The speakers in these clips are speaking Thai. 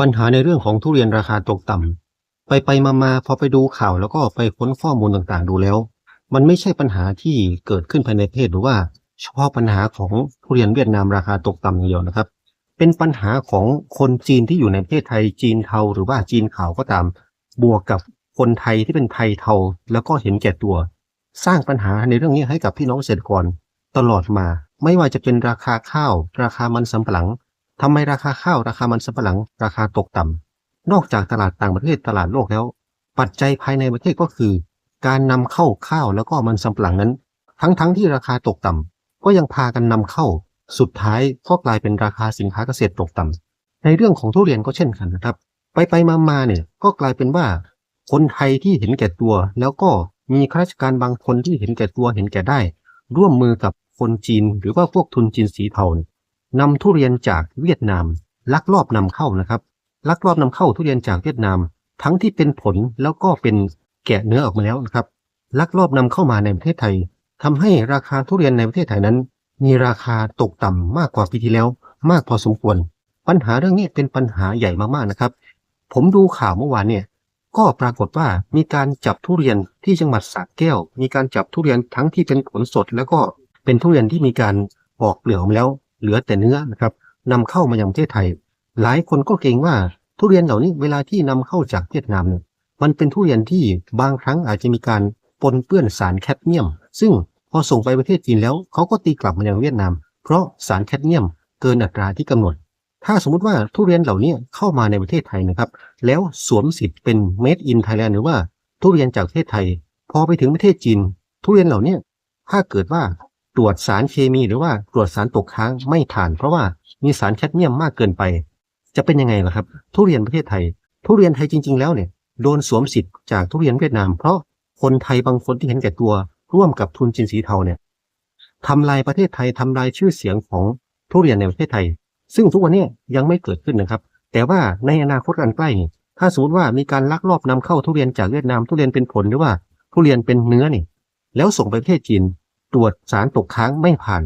ปัญหาในเรื่องของทุเรียนราคาตกต่ำไปไปมามาพอไปดูข่าวแล้วก็ไปค้นข้อมูลต่างๆ ดูแล้ว มันไม่ใช่ปัญหาที่เกิดขึ้นภายในประเทศหรือว่าเฉพาะปัญหาของทุเรียนเวียดนามราคาตกต่ำอย่างเดียวนะครับ เป็นปัญหาของคนจีนที่อยู่ในประเทศไทยจีนเทาหรือว่าจีนขาวก็ตาม บวกกับคนไทยที่เป็นไทยเทาแล้วก็เห็นแก่ตัว สร้างปัญหาในเรื่องนี้ให้กับพี่น้องเกษตรกร ตลอดมา ไม่ว่าจะเป็นราคาข้าว ราคามันสำปะหลัง ทำไมราคาข้าวราคามันสำปะหลัง ราคาตกต่ำนอกจากตลาดต่างประเทศตลาดโลกแล้ว ปัจจัยภายในประเทศก็คือ การนำเข้าข้าวแล้วก็มันสำปะหลังนั้น ทั้งๆทที่ราคาตกต่ำก็ยังพากันนำเข้า สุดท้ายก็กลายเป็นราคาสินค้าเกษตรตกต่ำในเรื่องของทุเรียนก็เช่นกันนะครับ ไปไปมามาเนี่ยก็กลายเป็นว่า คนไทยที่เห็นแก่ตัว แล้วก็มีข้าราชการบางคนที่เห็นแก่ตัวเห็นแก่ได้ ร่วมมือกับคนจีน หรือว่าพวกทุนจีนสีเทาเนี่ย นำทุเรียนจากเวียดนาม ลักลอบนำเข้านะครับ ลักลอบนำเข้าทุเรียนจากเวียดนาม ทั้งที่เป็นผลแล้วก็เป็นแกะเนื้อออกมาแล้วนะครับ ลักลอบนำเข้ามาในประเทศไทยทำให้ราคาทุเรียนในประเทศไทยนั้น มีราคาตกต่ำมากกว่าปีที่แล้ว มากพอสมควร ปัญหาเรื่องนี้เป็นปัญหาใหญ่มากๆนะครับ ผมดูข่าวเมื่อวานเนี่ยก็ปรากฏว่ามีการจับทุเรียนที่จังหวัดสระแก้ว มีการจับทุเรียนทั้งที่เป็นผลสด แล้วก็เป็นทุเรียนที่มีการปอกเปลือกออกมาแล้ว เหลือแต่เนื้อนะครับนำเข้ามายังประเทศไทย หลายคนก็เกรงว่าทุเรียนเหล่านี้เวลาที่นำเข้าจากเวียดนามเนี่ยมันเป็นทุเรียนที่บางครั้งอาจจะมีการปนเปื้อนสารแคดเมียม ซึ่งพอส่งไปประเทศจีนแล้วเขาก็ตีกลับมายังเวียดนาม เพราะสารแคดเมียมเกินอัตราที่กำหนด ถ้าสมมุติว่าทุเรียนเหล่านี้เข้ามาในประเทศไทยนะครับ แล้วสวมสิทธิ์เป็น made in Thailand หรือว่าทุเรียนจากประเทศไทย พอไปถึงประเทศจีน ทุเรียนเหล่านี้ถ้าเกิดว่า ตรวจสารเคมีหรือว่าตรวจสารตกค้างไม่ผ่าน เพราะว่ามีสารแคดเมียมมากเกินไป จะเป็นยังไงล่ะครับ ทุเรียนประเทศไทย ทุเรียนไทยจริง ๆ แล้วเนี่ยโดนสวมสิทธิ์จากทุเรียนเวียดนาม เพราะคนไทยบางคนที่เห็นแก่ตัวร่วมกับทุนจีนสีเทาเนี่ยทำลายประเทศไทยทำลายชื่อเสียงของทุเรียนในประเทศไทย ซึ่งทุกวันนี้ยังไม่เกิดขึ้นนะครับ แต่ว่าในอนาคตอันใกล้ถ้าสมมติว่ามีการลักลอบนำเข้าทุเรียนจากเวียดนามทุเรียนเป็นผลหรือว่าทุเรียนเป็นเนื้อนี่ แล้วส่งไปประเทศจีน ตรวจสารตกค้างไม่ผ่าน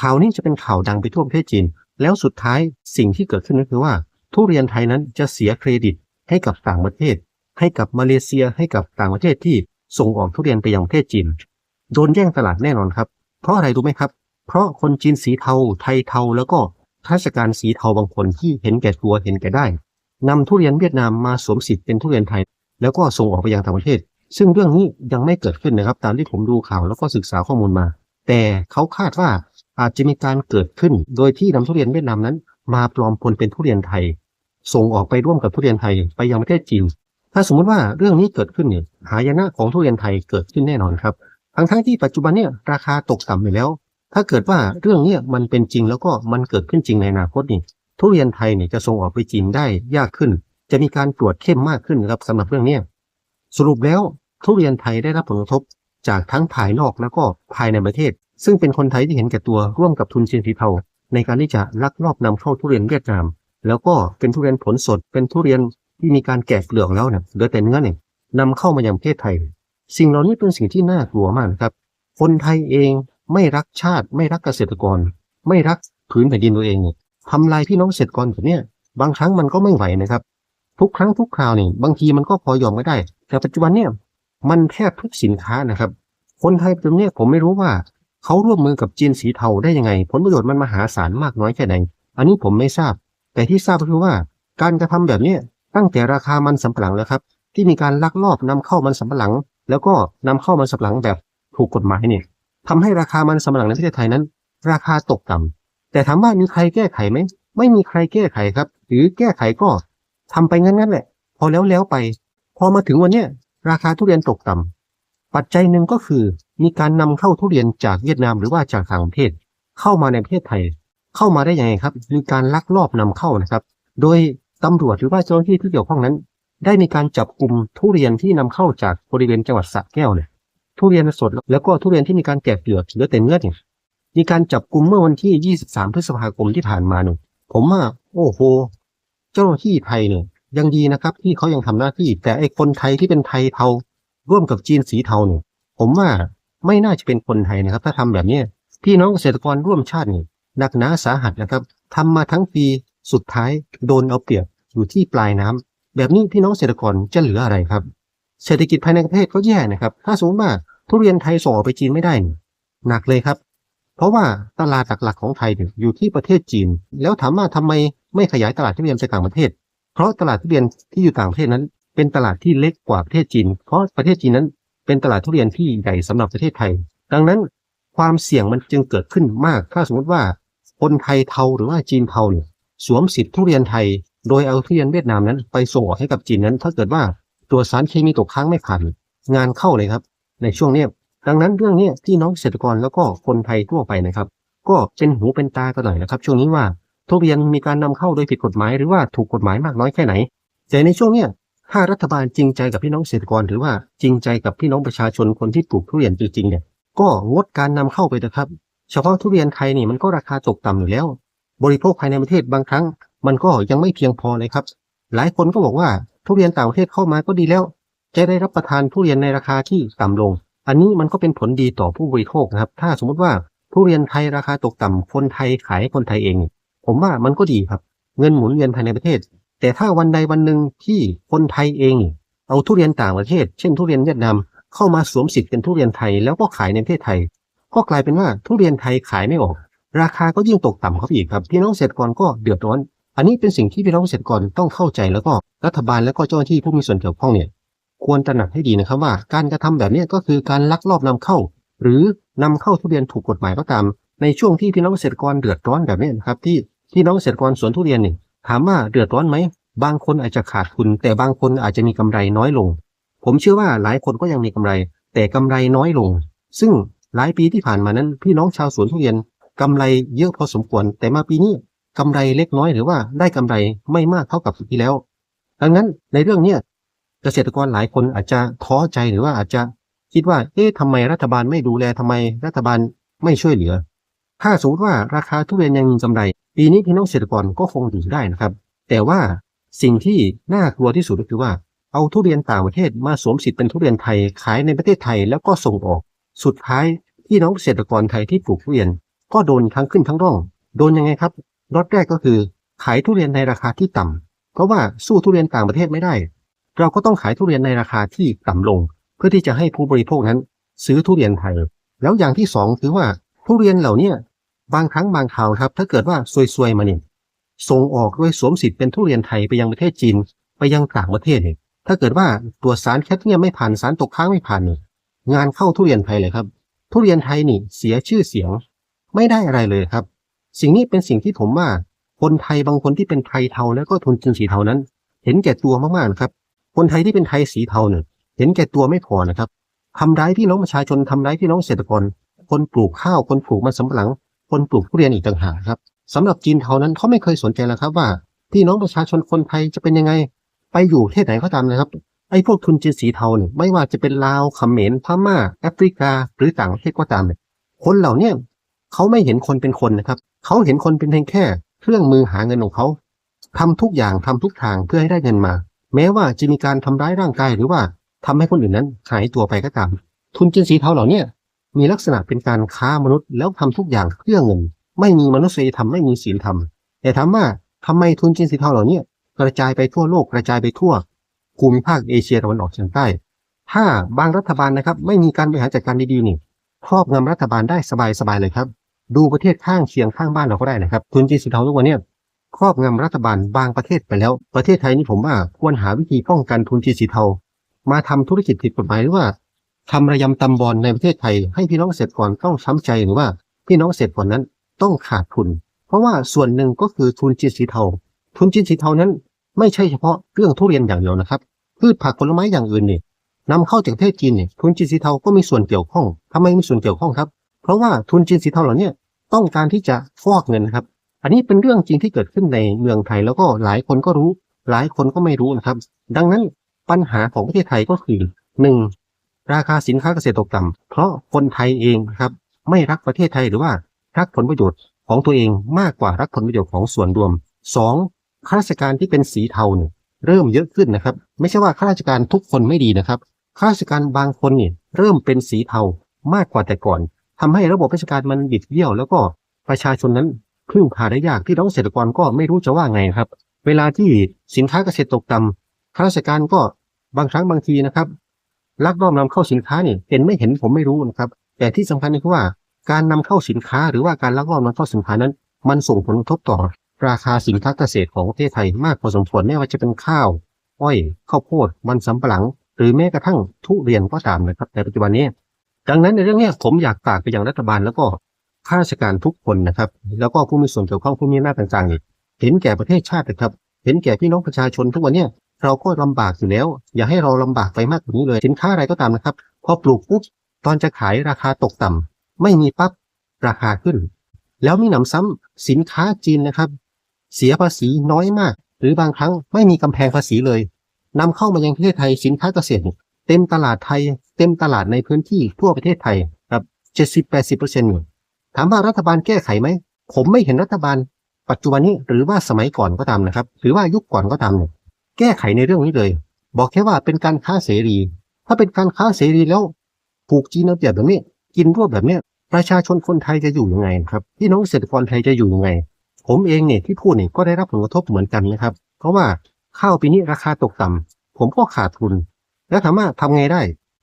ข่าวนี้จะเป็นข่าวดังไปทั่วประเทศจีน แล้วสุดท้ายสิ่งที่เกิดขึ้นก็คือว่า ทุเรียนไทยนั้นจะเสียเครดิตให้กับต่างประเทศ ให้กับมาเลเซียให้กับต่างประเทศที่ส่งออกทุเรียนไปยังประเทศจีน โดนแย่งตลาดแน่นอนครับ เพราะอะไรรู้ไหมครับ เพราะคนจีนสีเทา ไทยเทา แล้วก็ข้าราชการสีเทาบางคนที่เห็นแก่ตัวเห็นแก่ได้นำทุเรียนเวียดนามมาสวมสิทธิ์เป็นทุเรียนไทย แล้วก็ส่งออกไปยังต่างประเทศ ซึ่งเรื่องนี้ยังไม่เกิดขึ้นนะครับ ตามที่ผมดูข่าวแล้วก็ศึกษาข้อมูลมา แต่เขาคาดว่าอาจจะมีการเกิดขึ้น โดยที่นำทุเรียนเวียดนามนั้น มาปลอมปนเป็นทุเรียนไทย ส่งออกไปร่วมกับทุเรียนไทยไปยังประเทศจีน ถ้าสมมุติว่าเรื่องนี้เกิดขึ้นเนี่ยหายนะของทุเรียนไทยเกิดขึ้นแน่นอนครับ ทั้งทั้งที่ปัจจุบันเนี่ยราคาตกต่ำอยู่แล้ว ถ้าเกิดว่าเรื่องนี้มันเป็นจริงแล้วก็มันเกิดขึ้นจริงในอนาคตนี่ทุเรียนไทยเนี่ยจะส่งออกไปจีนได้ยากขึ้น จะมีการตรวจเข้มมากขึ้นครับสำหรับเรื่องนี้ สรุปแล้วทุเรียนไทยได้รับผลกระทบจากทั้งภายนอกแล้วก็ภายในประเทศ ซึ่งเป็นคนไทยที่เห็นแก่ตัวร่วมกับทุนจีนสีเทาในการที่จะลักลอบนำเข้าทุเรียนเวียดนาม แล้วก็เป็นทุเรียนผลสด เป็นทุเรียนที่มีการแกะเปลือกแล้วเนี่ยเหลือแต่เนื้อเนี่ยนำเข้ามายังประเทศไทย สิ่งเหล่านี้เป็นสิ่งที่น่ากลัวมากนะครับ คนไทยเองไม่รักชาติ ไม่รักเกษตรกร ไม่รักผืนแผ่นดินตัวเองเนี่ยทำลายพี่น้องเกษตรกรแบบนี้บางครั้งมันก็ไม่ไหวนะครับ ทุกครั้งทุกคราวนี่บางทีมันก็พอยอมไม่ได้ แต่ปัจจุบันเนี่ยมันแทบทุกสินค้านะครับ คนไทยตรงเนี้ยผมไม่รู้ว่าเขาร่วมมือกับจีนสีเทาได้ยังไง ผลประโยชน์มันมหาศาลมากน้อยแค่ไหน อันนี้ผมไม่ทราบ แต่ที่ทราบก็คือว่าการกระทำแบบเนี้ตั้งแต่ราคามันสำปะหลังแล้วครับ ที่มีการลักลอบนำเข้ามันสำปะหลัง แล้วก็นำเข้ามันสำปะหลังแบบถูกกฎหมายเนี่ยทำให้ราคามันสำปะหลังในประเทศไทยนั้น ราคาตกต่ำแต่ถามว่ามีใครแก้ไขไหมไม่มีใครแก้ไขครับ หรือแก้ไขก็ทำไปงั้นๆแหละ พอแล้วแล้วไป พอมาถึงวันนี้ราคาทุเรียนตกต่ำปัจจัยหนึ่งก็คือมีการนำเข้าทุเรียนจากเวียดนามหรือว่าจากต่างประเทศ เข้ามาในประเทศไทย เข้ามาได้ยังไงครับ มีการลักลอบนำเข้านะครับ โดยตำรวจหรือว่าเจ้าหน้าที่ที่เกี่ยวข้องนั้น ได้มีการจับกลุ่มทุเรียนที่นำเข้าจากบริเวณจังหวัดสระแก้วเนี่ยทุเรียนสดแล้วก็ทุเรียนที่มีการแกะเปลือกเหลือแต่เนื้อเนี่ยมีการจับกลุ่มเมื่อวันที่ 23 พฤษภาคมที่ผ่านมาเนี่ยผมว่าโอ้โห เจ้าหน้าที่ไทยเนี่ย ยังดีนะครับ ที่เขายังทำหน้าที่ แต่ไอ้คนไทยที่เป็นไทยเทาร่วมกับจีนสีเทาเนี่ยผมว่าไม่น่าจะเป็นคนไทยนะครับ ถ้าทำแบบนี้พี่น้องเกษตรกรร่วมชาตินี่หนักหนาสาหัสนะครับทำมาทั้งปีสุดท้ายโดนเอาเปรียบอยู่ที่ปลายน้ำแบบนี้พี่น้องเกษตรกรจะเหลืออะไรครับ เศรษฐกิจภายในประเทศก็แย่นะครับ ถ้าสมมติว่าทุเรียนไทยส่งออกไปจีนไม่ได้หนักเลยครับ เพราะว่าตลาดหลักๆของไทยอยู่ที่ประเทศจีน แล้วถามว่าทำไมไม่ขยายตลาดทุเรียนไปต่างประเทศ เพราะตลาดทุเรียนที่อยู่ต่างประเทศนั้น เป็นตลาดที่เล็กกว่าประเทศจีน เพราะประเทศจีนนั้น เป็นตลาดทุเรียนที่ใหญ่สำหรับประเทศไทย ดังนั้นความเสี่ยงมันจึงเกิดขึ้นมาก ถ้าสมมติว่าคนไทยเทาหรือว่าจีนเทาเนี่ยสวมสิทธิ์ทุเรียนไทย โดยเอาทุเรียนเวียดนามนั้นไปส่งออกให้กับจีนนั้น ถ้าเกิดว่าตัวสารเคมีตกค้างไม่ผ่านงานเข้าเลยครับ ในช่วงนี้ดังนั้นเรื่องนี้ที่น้องเกษตรกรแล้วก็คนไทยทั่วไปนะครับ ก็เป็นหูเป็นตากันหน่อยนะครับ ช่วงนี้ว่า ทุเรียนมีการนำเข้าโดยผิดกฎหมายหรือว่าถูกกฎหมายมากน้อยแค่ไหน แต่ในช่วงเนี้ยถ้ารัฐบาลจริงใจกับพี่น้องเกษตรกร หรือว่าจริงใจกับพี่น้องประชาชนคนที่ปลูกทุเรียนจริงๆเนี่ยก็งดการนำเข้าไปนะครับ เฉพาะทุเรียนไทยนี่มันก็ราคาตกต่ำอยู่แล้ว บริโภคภายในประเทศบางครั้ง มันก็ยังไม่เพียงพอเลยครับ หลายคนก็บอกว่าทุเรียนต่างประเทศเข้ามาก็ดีแล้ว จะได้รับประทานทุเรียนในราคาที่ต่ำลง อันนี้มันก็เป็นผลดีต่อผู้บริโภคนะครับ ถ้าสมมติว่าทุเรียนไทยราคาตกต่ำคนไทยขายให้คนไทยเอง ผมว่ามันก็ดีครับ เงินหมุนเวียนภายในประเทศ แต่ถ้าวันใดวันหนึ่งที่คนไทยเอง เอาทุเรียนต่างประเทศ เช่นทุเรียนเวียดนามเข้ามาสวมสิทธิ์เป็นทุเรียนไทยแล้วก็ขายในประเทศไทย ก็กลายเป็นว่าทุเรียนไทยขายไม่ออก ราคาก็ยิ่งตกต่ำเข้าไปอีกครับพี่น้องเกษตรกรก็เดือดร้อน อันนี้เป็นสิ่งที่พี่น้องเกษตรกรต้องเข้าใจแล้วก็รัฐบาลและก็เจ้าหน้าที่ผู้มีส่วนเกี่ยวข้องเนี่ยควรตระหนักให้ดีนะครับว่า การกระทำแบบนี้ก็คือการลักลอบนำเข้า หรือนำเข้าทุเรียนถูกกฎหมายก็ตาม ในช่วงที่พี่น้องเกษตรกรเดือดร้อนแบบนี้นะครับที่ พี่น้องเกษตรกรสวนทุเรียนนี่ถามว่าเดือดร้อนไหม บางคนอาจจะขาดทุน แต่บางคนอาจจะมีกำไรน้อยลง ผมเชื่อว่าหลายคนก็ยังมีกำไร แต่กำไรน้อยลง ซึ่งหลายปีที่ผ่านมานั้น พี่น้องชาวสวนทุเรียนกำไรเยอะพอสมควร แต่มาปีนี้กำไรเล็กน้อยหรือว่าได้กำไรไม่มากเท่ากับปีที่แล้ว ดังนั้นในเรื่องเนี้ยเกษตรกรหลายคนอาจจะท้อใจหรือว่าอาจจะคิดว่า เอ๊ะทำไมรัฐบาลไม่ดูแลทำไมรัฐบาลไม่ช่วยเหลือ ถ้าสมมติว่าราคาทุเรียนยังมีกำไร ปีนี้พี่น้องเกษตรกรก็คงอยู่ได้นะครับ แต่ว่าสิ่งที่น่ากลัวที่สุดก็คือว่าเอาทุเรียนต่างประเทศมาสวมสิทธิ์เป็นทุเรียนไทยขายในประเทศไทยแล้วก็ส่งออก สุดท้ายพี่น้องเกษตรกรไทยที่ปลูกทุเรียน ก็โดนทั้งขึ้นทั้งร่อง โดนยังไงครับรอดแรกก็คือ ขายทุเรียนในราคาที่ต่ำเพราะว่าสู้ทุเรียนต่างประเทศไม่ได้ เราก็ต้องขายทุเรียนในราคาที่ต่ำลง เพื่อที่จะให้ผู้บริโภคนั้น ซื้อทุเรียนไทย แล้วอย่างที่สองคือว่า ทุเรียนเหล่าเนี้ยบางครั้งบางคราวครับ ถ้าเกิดว่าซวยๆมาเนี่ยส่งออกด้วยสวมสิทธิ์เป็นทุเรียนไทยไปยังประเทศจีนไปยังต่างประเทศเนี่ยถ้าเกิดว่าตัวสารแคดเมียมไม่ผ่านสารตกค้างไม่ผ่านเนี่ยงานเข้าทุเรียนไทยเลยครับ ทุเรียนไทยนี่เสียชื่อเสียง ไม่ได้อะไรเลยครับ สิ่งนี้เป็นสิ่งที่ผมว่าคนไทยบางคนที่เป็นไทยเทาแล้วก็ทุนจีนสีเทานั้น เห็นแก่ตัวมากๆนะครับ คนไทยที่เป็นไทยสีเทาเนี่ยเห็นแก่ตัวไม่พอนะครับทำร้ายพี่น้องประชาชนทำร้ายพี่น้องเกษตรกร คนปลูกข้าว คนปลูกมันสำปะหลัง คนปลูกทุเรียนอีกต่างหากครับสำหรับจีนเทานั้นเขาไม่เคยสนใจแล้วครับว่าพี่น้องประชาชนคนไทยจะเป็นยังไง ไปอยู่ประเทศไหนก็ตามนะครับไอ้พวกทุนจีนสีเทาเนี่ยไม่ว่าจะเป็นลาวเขมรพม่า แอฟริกา หรือต่างประเทศก็ตามเนี่ยคนเหล่านี้เขาไม่เห็นคนเป็นคนนะครับ เขาเห็นคนเป็นเพียงแค่ เครื่องมือหาเงินของเขาทำทุกอย่างทำทุกทางเพื่อให้ได้เงินมา แม้ว่าจะมีการทำร้ายร่างกายหรือว่าทำให้คนอื่นนั้นหายตัวไปก็ตาม ทุนจีนสีเทาเหล่านี้ มีลักษณะเป็นการค้ามนุษย์ แล้วทำทุกอย่างเพื่อเงิน ไม่มีมนุษยธรรมไม่มีศีลธรรม แต่ถามว่าทำไมทุนจีนสีเทาเหล่านี้กระจายไปทั่วโลกกระจายไปทั่วภูมิภาคเอเชียตะวันออกเฉียงใต้ ถ้าบางรัฐบาลนะครับ ไม่มีการบริหารจัดการดีๆนี่ครอบงำรัฐบาลได้สบายๆเลยครับ ดูประเทศข้างเคียงข้างบ้านเราก็ได้นะครับ ทุนจีนสีเทาทุกวันนี้ครอบงำรัฐบาลบางประเทศไปแล้ว ประเทศไทยนี่ผมว่าควรหาวิธีป้องกันทุนจีนสีเทา มาทำธุรกิจผิดกฎหมายหรือว่า ทำระยำตำบอลในประเทศไทย ให้พี่น้องเกษตรกรต้องช้ำใจหรือว่าพี่น้องเกษตรกรนั้นต้องขาดทุน เพราะว่าส่วนหนึ่งก็คือทุนจีนสีเทา ทุนจีนสีเทานั้น ไม่ใช่เฉพาะเรื่องทุเรียนอย่างเดียวนะครับ พืชผักผลไม้อย่างอื่นนี่นำเข้าจากประเทศจีนเนี่ยทุนจีนสีเทาก็มีส่วนเกี่ยวข้องทำไมมีส่วนเกี่ยวข้องครับ เพราะว่าทุนจีนสีเทาเหล่านี้ต้องการที่จะฟอกเงินนะครับ อันนี้เป็นเรื่องจริงที่เกิดขึ้นในเมืองไทยแล้วก็หลายคนก็รู้ หลายคนก็ไม่รู้นะครับ ดังนั้นปัญหาของประเทศไทยก็คือหนึ่ง ราคาสินค้าเกษตรตกต่ำเพราะคนไทยเองครับไม่รักประเทศไทยหรือว่ารักผลประโยชน์ของตัวเองมากกว่ารักผลประโยชน์ของส่วนรวมสองข้าราชการที่เป็นสีเทาเนี่ยเริ่มเยอะขึ้นนะครับ ไม่ใช่ว่าข้าราชการทุกคนไม่ดีนะครับข้าราชการบางคนเนี่ยเริ่มเป็นสีเทามากกว่าแต่ก่อนทำให้ระบบราชการมันบิดเบี้ยว แล้วก็ประชาชนนั้นพึ่งพาได้ยากที่น้องเกษตรกรก็ไม่รู้จะว่าไงครับ เวลาที่สินค้าเกษตรตกต่ำข้าราชการก็บางครั้งบางทีนะครับ ลักลอบนำเข้าสินค้าเนี่ยเห็นไม่เห็นผมไม่รู้นะครับ แต่ที่สำคัญคือว่าการนำเข้าสินค้าหรือว่าการลักลอบนำเข้าสินค้านั้น มันส่งผลกระทบต่อ ราคาสินค้าเกษตรของประเทศไทยมากพอสมควรไม่ว่าจะเป็นข้าว อ้อยข้าวโพดมันสำปะหลัง หรือแม้กระทั่งทุเรียนก็ตามนะครับในปัจจุบันนี้ ดังนั้นในเรื่องนี้ผมอยากฝากไปยังรัฐบาลแล้วก็ข้าราชการทุกคนนะครับ แล้วก็ผู้มีส่วนเกี่ยวข้องผู้มีอำนาต่างๆเห็นแก่ประเทศชาตินะครับ เห็นแก่พี่น้องประชาชนทุกวันเนี้ย เราก็ลำบากอยู่แล้ว อย่าให้เราลำบากไปมากกว่านี้เลย สินค้าอะไรก็ตามนะครับ พอปลูกปุ๊บตอนจะขายราคาตกต่ำไม่มีปั๊บราคาขึ้น แล้วมีหนำซ้ำสินค้าจีนนะครับ เสียภาษีน้อยมาก หรือบางครั้งไม่มีกำแพงภาษีเลยนำเข้ามายังประเทศไทยสินค้าเกษตร เต็มตลาดไทย เต็มตลาดในพื้นที่ทั่วประเทศไทยครับเจ็ดสิบแปดสิบเปอร์เซ็นต์ถามว่ารัฐบาลแก้ไขไหมผมไม่เห็นรัฐบาล ปัจจุบันนี้หรือว่าสมัยก่อนก็ตามนะครับ หรือว่ายุคก่อนก็ตามเนี่ย แก้ไขในเรื่องนี้เลย บอกแค่ว่าเป็นการค้าเสรี ถ้าเป็นการค้าเสรีแล้วผูกจีนเอาเปรียบแบบนี้ กินรวบแบบนี้ประชาชนคนไทยจะอยู่ยังไงครับพี่น้องเกษตรกรไทยจะอยู่ยังไง ผมเองเนี่ยที่พูดเนี่ยก็ได้รับผลกระทบเหมือนกันนะครับ เพราะว่าข้าวปีนี้ราคาตกต่ำผมก็ขาดทุน แล้วถามว่าทำไงได้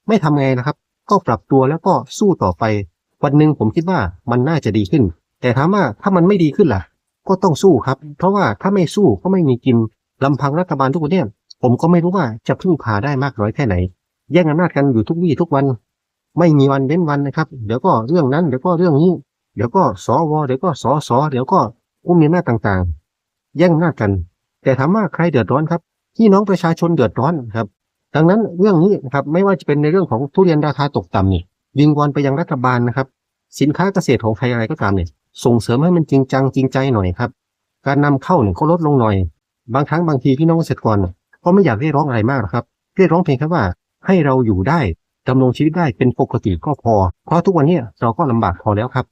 ไม่ทำไงนะครับ ก็ปรับตัวแล้วก็สู้ต่อไป วันหนึ่งผมคิดว่ามันน่าจะดีขึ้น แต่ถามว่าถ้ามันไม่ดีขึ้นล่ะ ก็ต้องสู้ครับ เพราะว่าถ้าไม่สู้ก็ไม่มีกิน ลำพังรัฐบาลทุกคนเนี่ยผมก็ไม่รู้ว่าจะพึ่งพาได้มากน้อยแค่ไหน แย่งอำนาจกันอยู่ทุกวี่ทุกวัน ไม่มีวันเว้นวันนะครับ เดี๋ยวก็เรื่องนั้น เดี๋ยวก็เรื่องนี้ เดี๋ยวก็สวเดี๋ยวก็สสเดี๋ยวก็ผู้มีอำนาจต่างๆ แย่งอำนาจกัน แต่ถามว่าใครเดือดร้อนครับพี่น้องประชาชนเดือดร้อนครับ ดังนั้นเรื่องนี้นะครับไม่ว่าจะเป็นในเรื่องของทุเรียนราคาตกต่ำนี่วิงวอนไปยังรัฐบาลนะครับ สินค้าเกษตรของไทยอะไรก็ตามเนี่ยส่งเสริมให้มันจริงจังจริงใจหน่อยครับ การนำเข้าเนี่ยก็ลดลงหน่อย บางครั้งบางทีพี่น้องเกษตรกรก็ไม่อยากเรียกร้องอะไรมากหรอกครับ เรียกร้องเพียงแค่ว่าให้เราอยู่ได้ดำรงชีวิตได้เป็นปกติก็พอ เพราะทุกวันนี้เราก็ลำบากพอแล้วครับ